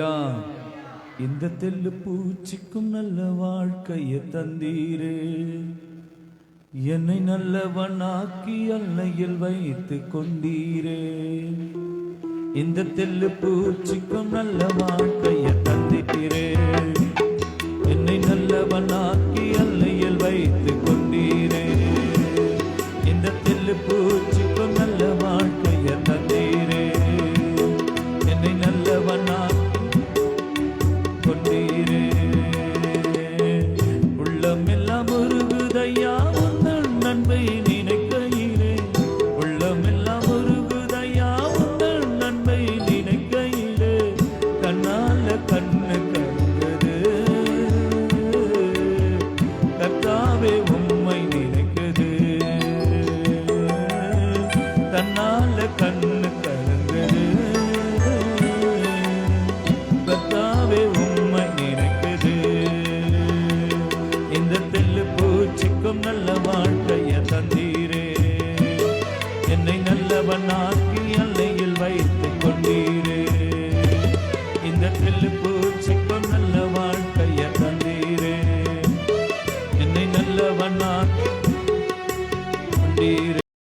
இந்த தெல்லு பூச்சிக்கும் நல்ல வாழ்க்கையை தந்தீரே. என்னை நல்லவனாக்கி அல்லையில் வைத்து கொண்டீரே. இந்த தெல்லு பூச்சிக்கும் நல்ல வாழ்க்கையை தந்தீரே. என்னை நல்லவனாக்கி அல்லையில் வைத்து கொண்டீரே. இந்த தெல்லு பூச்சிக்கும் நல்ல வாழ்க்கையை தந்தீரே. என்னை நல்லவன் வந்தீரே உள்ளமெல்லாம் உருகுதையா உங்கள் நன்மை நினைக்கையிலே. உள்ளமெல்லாம் உருகுதையா உங்கள் நன்மை நினைக்கையிலே. கண்ணால கண்ணு கண்டது. கண்ணு நல்ல வாழ்க்கைய தந்தீரே. என்னை நல்லவனாக்கி அல்லையில் வைத்துக் கொண்டீரே. இந்த தில்லு பூச்சிக்கு நல்ல வாழ்க்கைய தந்தீரே. என்னை நல்லவனாக்கி கொண்டீரே.